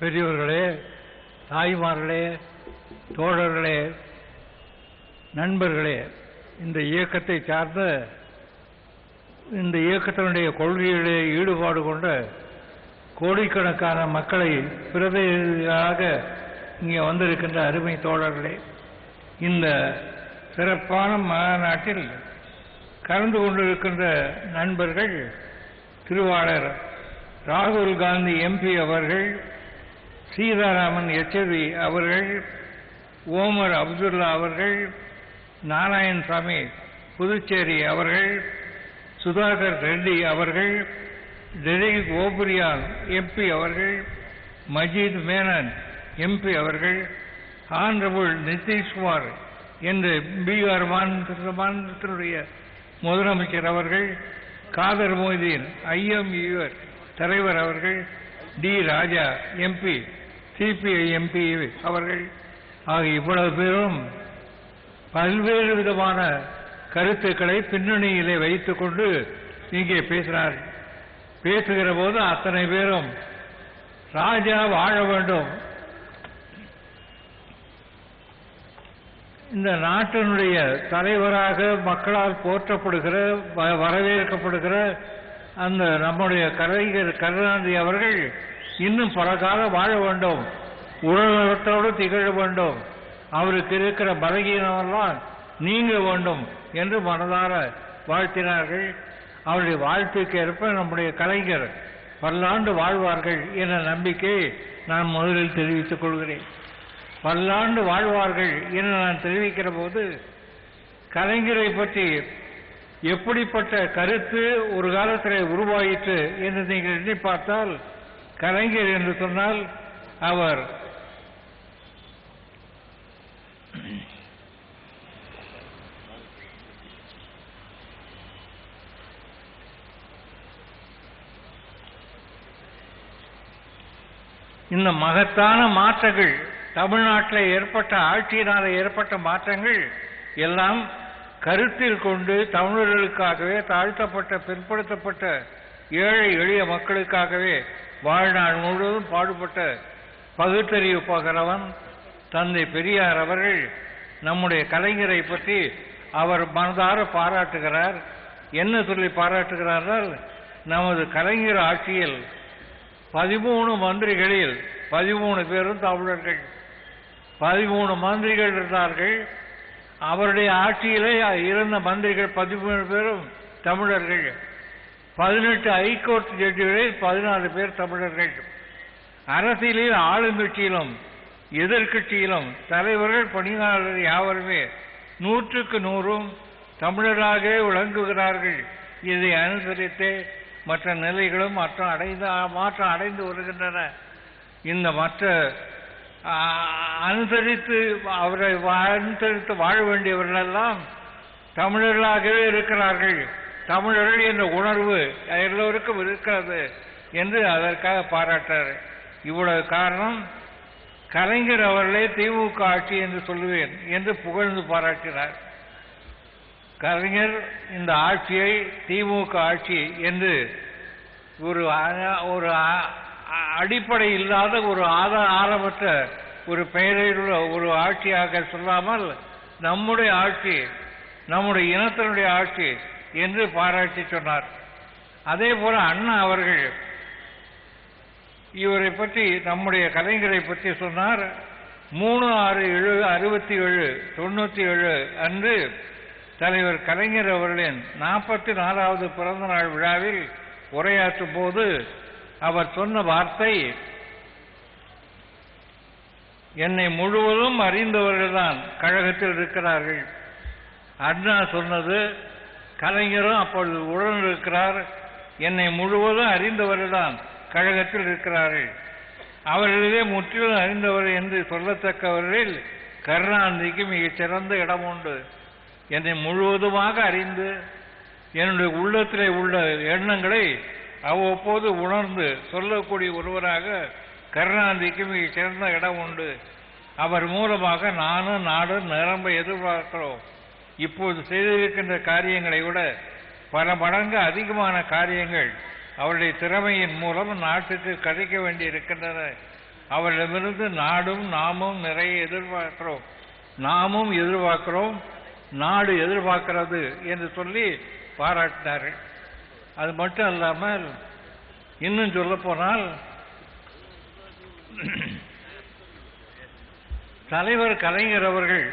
பெரியவர்களே தாய்மார்களே தோழர்களே நண்பர்களே இந்த இயக்கத்தை சார்ந்த இந்த இயக்கத்தினுடைய கொள்கையிலே ஈடுபாடு கொண்ட கோடிக்கணக்கான மக்களை பிரதிநிதிகளாக இங்கே வந்திருக்கின்ற அருமை தோழர்களே இந்த சிறப்பான மாநாட்டில் கலந்து கொண்டிருக்கின்ற நண்பர்கள் திருவாளர் ராகுல் காந்தி எம்பி அவர்கள் சீதாராமன் யெச்சூரி அவர்கள் ஓமர் அப்துல்லா அவர்கள் நாராயணசாமி புதுச்சேரி அவர்கள் சுதாகர் ரெட்டி அவர்கள் டெரிக் ஓபுரியால் எம்பி அவர்கள் மஜீத் மேனன் எம்பி அவர்கள் ஆனரபுள் நிதிஷ்குமார் என்று பீகார் மாநில மாநிலத்தினுடைய முதலமைச்சர் அவர்கள் காதர் மொய்தீன் ஐஎம்யூஆர் தலைவர் அவர்கள் T Raja MP CPI MP அவர்கள். ஆகிய இவ்வளவு பேரும் பல்வேறு விதமான கருத்துக்களை பின்னணியிலே வைத்துக் கொண்டு இங்கே பேசினார் பேசுகிற போது அத்தனை பேரும் ராஜா வாழ வேண்டும். இந்த நாட்டினுடைய தலைவராக மக்களால் போற்றப்படுகிற வ- வரவேற்கப்படுகிற அந்த நம்முடைய கலைஞர் கருணாநிதி அவர்கள் இன்னும் பல காலம் வாழ வேண்டும். உலகத்தோடு திகழ வேண்டும். அவருக்கு இருக்கிற பலகீனமெல்லாம் நீங்க வேண்டும் என்று மனதார வாழ்த்தினார்கள். அவருடைய வாழ்த்துக்கு ஏற்ப நம்முடைய கலைஞர் பல்லாண்டு வாழ்வார்கள் என்ற நம்பிக்கையை நான் முதலில் தெரிவித்துக் கொள்கிறேன். பல்லாண்டு வாழ்வார்கள் என நான் தெரிவிக்கிற போது கலைஞரை பற்றி எப்படிப்பட்ட கருத்து ஒரு காலத்தில் உருவாயிற்று என்று நீங்கள் எண்ணி பார்த்தால் கலைஞர் என்று சொன்னால் அவர் இந்த மகத்தான மாற்றங்கள் தமிழ்நாட்டில் ஏற்பட்ட ஆட்சியினால் ஏற்பட்ட மாற்றங்கள் எல்லாம் கருத்தில் கொண்டு தமிழர்களுக்காகவே தாழ்த்தப்பட்ட பிற்படுத்தப்பட்ட ஏழை எளிய மக்களுக்காகவே வாழ்நாள் முழுவதும் பாடுபட்ட பகுத்தறிவு பகரவன் தந்தை பெரியார் அவர்கள் நம்முடைய கலைஞரை பற்றி அவர் மனதார பாராட்டுகிறார். என்ன சொல்லி பாராட்டுகிறார்கள்? நமது கலைஞர் ஆட்சியில் பதிமூணு மந்திரிகளில் பதிமூணு பேரும் தமிழர்கள். பதிமூணு மந்திரிகள் இருந்தார்கள். அவருடைய ஆட்சியிலே இருந்த மந்திரிகள் பதிமூணு பேரும் தமிழர்கள். பதினெட்டு ஐகோர்ட் ஜட்ஜிகளில் பதினாலு பேர் தமிழர்கள். அரசியலில் ஆளுங்கட்சியிலும் எதிர்க்கட்சியிலும் தலைவர்கள் பணியாளர்கள் யாவருமே நூற்றுக்கு நூறும் தமிழராகவே விளங்குகிறார்கள். இதை அனுசரித்து மற்ற நிலைகளும் மாற்றம் அடைந்து மாற்றம் அடைந்து வருகின்றன. இந்த மற்ற அனுசரித்து அவரை வா- அனுசரித்து வாழ வேண்டியவர்களெல்லாம் தமிழர்களாகவே இருக்கிறார்கள். தமிழர்கள் என்ற உணர்வு எல்லோருக்கும் இருக்கிறது என்று அதற்காக பாராட்டார். இவ்வளவு காரணம் கலைஞர் அவர்களே திமுக ஆட்சி என்று சொல்லுவேன் என்று புகழ்ந்து பாராட்டினார். கலைஞர் இந்த ஆட்சியை திமுக ஆட்சி என்று ஒரு ஒரு அடிப்படை இல்லாத ஒரு ஆதார ஆரம்பற்ற ஒரு பெயரிலுள்ள ஒரு ஆட்சியாக சொல்லாமல் நம்முடைய ஆட்சி நம்முடைய இனத்தினுடைய ஆட்சி என்று பாராட்டி சொன்னார். அதே போல அண்ணா அவர்கள் இவரை பற்றி நம்முடைய கலைஞரை பற்றி சொன்னார். மூணு ஆறு ஏழு அறுபத்தி ஏழு தொண்ணூத்தி ஏழு அன்று தலைவர் கலைஞர் அவர்களின் நாற்பத்தி நாலாவது பிறந்த நாள் விழாவில் உரையாற்றும் போது அவர் சொன்ன வார்த்தை என்னை முழுவதும் அறிந்தவர்கள்தான் கழகத்தில் இருக்கிறார்கள். அண்ணா சொன்னது கலைஞரும் அப்பொழுது உடன் இருக்கிறார். என்னை முழுவதும் அறிந்தவர்கள்தான் கழகத்தில் இருக்கிறார்கள். அவர்களே முற்றிலும் அறிந்தவர் என்று சொல்லத்தக்கவர்களில் கருணாநிதிக்கு மிகச் சிறந்த இடம் உண்டு. என்னை முழுவதுமாக அறிந்து என்னுடைய உள்ளத்திலே உள்ள எண்ணங்களை அவ்வப்போது உணர்ந்து சொல்லக்கூடிய ஒருவராக கருணாநிதிக்கு மிக சிறந்த இடம் உண்டு. அவர் மூலமாக நானும் நாடும் நிரம்ப எதிர்பார்க்கிறோம். இப்போது செய்திருக்கின்ற காரியங்களை விட பல மடங்கு அதிகமான காரியங்கள் அவருடைய திறமையின் மூலம் நாட்டுக்கு கிடைக்க வேண்டி இருக்கின்றன அவரிடமிருந்து நாடும் நாமும் நிறைய எதிர்பார்க்கிறோம். நாமும் எதிர்பார்க்கிறோம். நாடு எதிர்பார்க்கிறது என்று சொல்லி பாராட்டினார்கள். அது மட்டும் இல்லாமல் இன்னும் சொல்ல போனால் தலைவர் கலைஞர் அவர்கள்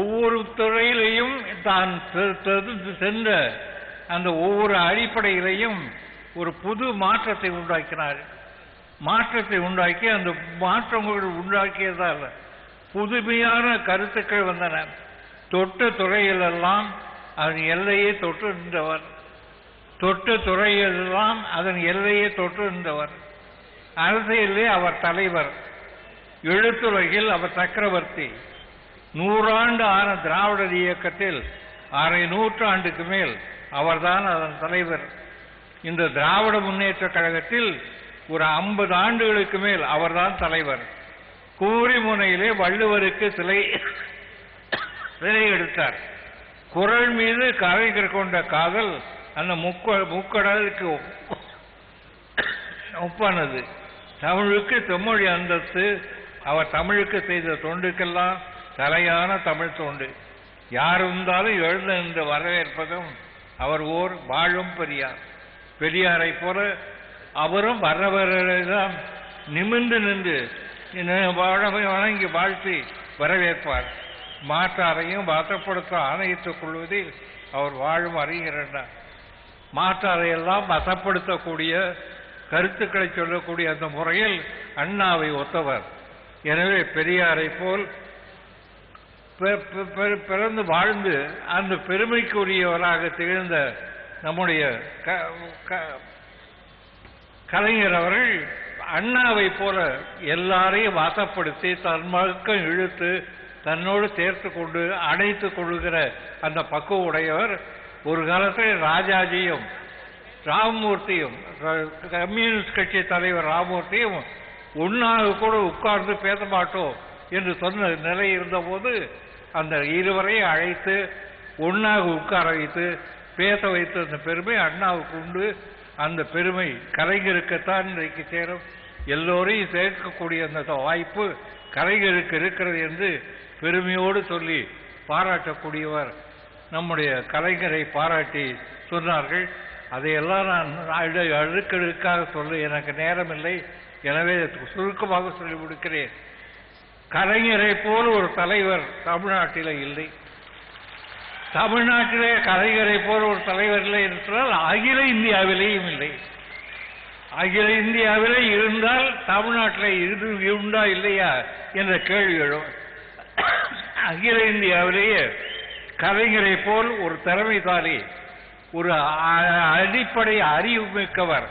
ஒவ்வொரு துறையிலையும் தான் சென்ற அந்த ஒவ்வொரு அடிப்படையிலையும் ஒரு புது மாற்றத்தை உண்டாக்கினார். மாற்றத்தை உண்டாக்கி அந்த மாற்றங்கள் உண்டாக்கியதால் புதுமையான கருத்துக்கள் வந்தன. தொட்ட துறையிலெல்லாம் அவர் எல்லையே தொட்டு நின்றவர். தொட்டு துறையிலெல்லாம் அதன் எல்லையை தொட்டு நின்றவர் அரசியலிலே அவர் தலைவர். எழுத்துலகில் அவர் சக்கரவர்த்தி. நூறாண்டு ஆன திராவிடர் இயக்கத்தில் அரை நூற்றாண்டுக்கு மேல் அவர்தான் அதன் தலைவர். இந்த திராவிட முன்னேற்ற கழகத்தில் ஒரு ஐம்பது ஆண்டுகளுக்கு மேல் அவர்தான் தலைவர். கூரிமுனையிலே வள்ளுவருக்கு சிலை சிலை எடுத்தார். குரல் மீது கலைஞர் கொண்ட காதல் அந்த முக்க முக்கடலுக்கு ஒப்- ஒப்பானது. தமிழுக்கு செம்மொழி அந்தஸ்து அவர் தமிழுக்கு செய்த தொண்டுக்கெல்லாம் தலையான தமிழ் தொண்டு. யார் இருந்தாலும் எழுத இந்த வரவேற்பதும் அவர் ஓர் வாழும் பெரியார். பெரியாரை போல அவரும் தான் நிமிர்ந்து நின்று வணங்கி வாழ்த்தி வரவேற்பார். மாற்றாரையும் வசப்படுத்த ஆணையிட்டுக் கொள்வதில் அவர் வாழும் அறிகிறார் மாற்றாரையெல்லாம் வசப்படுத்தக்கூடிய கருத்துக்களை சொல்லக்கூடிய அந்த முறையில் அண்ணாவை ஒத்தவர். எனவே பெரியாரை போல் பிறந்து வாழ்ந்து அந்த பெருமைக்குரியவராக திகழ்ந்த நம்முடைய க- க- கலைஞர் அவர்கள் அண்ணாவை போல எல்லாரையும் வாசப்படுத்தி தன் மக்கள் இழுத்து தன்னோடு சேர்த்து கொண்டு அணைத்து கொள்கிற அந்த பக்குவ உடையவர் ஒரு காலத்தில் ராஜாஜியும் ராமமூர்த்தியும் கம்யூனிஸ்ட் கட்சி தலைவர் ராமமூர்த்தியும் ஒன்னாக கூட உட்கார்ந்து பேச மாட்டோம் என்று சொன்ன நிலை இருந்தபோது அந்த இருவரையும் அழைத்து ஒன்னாக உட்கார வைத்து பேச வைத்த அந்த பெருமை அண்ணாவுக்கு உண்டு. அந்த பெருமை கலைஞருக்குத்தான் இன்றைக்கு சேரும். எல்லோரையும் சேர்க்கக்கூடிய அந்த வாய்ப்பு கலைஞருக்கு இருக்கிறது என்று பெருமையோடு சொல்லி பாராட்டக்கூடியவர் நம்முடைய கலைஞரை பாராட்டி சொன்னார்கள். அதையெல்லாம் நான் அழு- அடுக்கடுக்காக சொல்ல எனக்கு நேரமில்லை. எனவே சுருக்கமாக சொல்லி முடிக்கிறேன். கலைஞரை போல் ஒரு தலைவர் தமிழ்நாட்டில் இல்லை. தமிழ்நாட்டிலே கலைஞரை போல் ஒரு தலைவர் இல்லை என்றால் அகில இந்தியாவிலேயும் இல்லை. அகில இந்தியாவிலே இருந்தால் தமிழ்நாட்டில் இருந்து உண்டா இல்லையா என்ற கேள்வி எழும் அகில இந்தியாவிலேயே கலைஞரை போல் ஒரு திறமைசாலி ஒரு அடிப்படை அறிவு மிக்கவர்.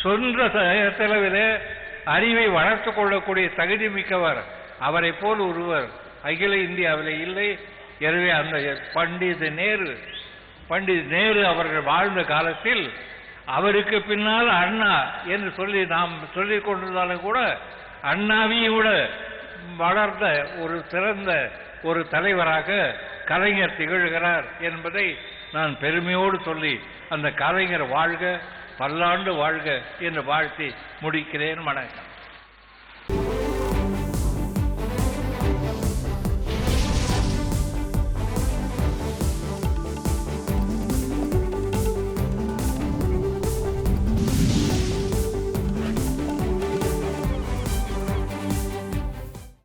சொந்த செ- செலவிலே அறிவை வளர்த்து கொள்ளக்கூடிய தகுதி மிக்கவர். அவரை போல் ஒருவர் அகில இந்தியாவில் இல்லை. எனவே அந்த பண்டித நேரு பண்டித் நேரு அவர்கள் வாழ்ந்த காலத்தில் அவருக்கு பின்னால் அண்ணா என்று சொல்லி நாம் சொல்லிக் கொண்டிருந்தாலும் கூட அண்ணாவையும் விட வளர்ந்த ஒரு சிறந்த ஒரு தலைவராக கலைஞர் திகழ்கிறார் என்பதை நான் பெருமையோடு சொல்லி அந்த கலைஞர் வாழ்க பல்லாண்டு வாழ்க என்று வாழ்த்தி முடிக்கிறேன். வணக்கம்.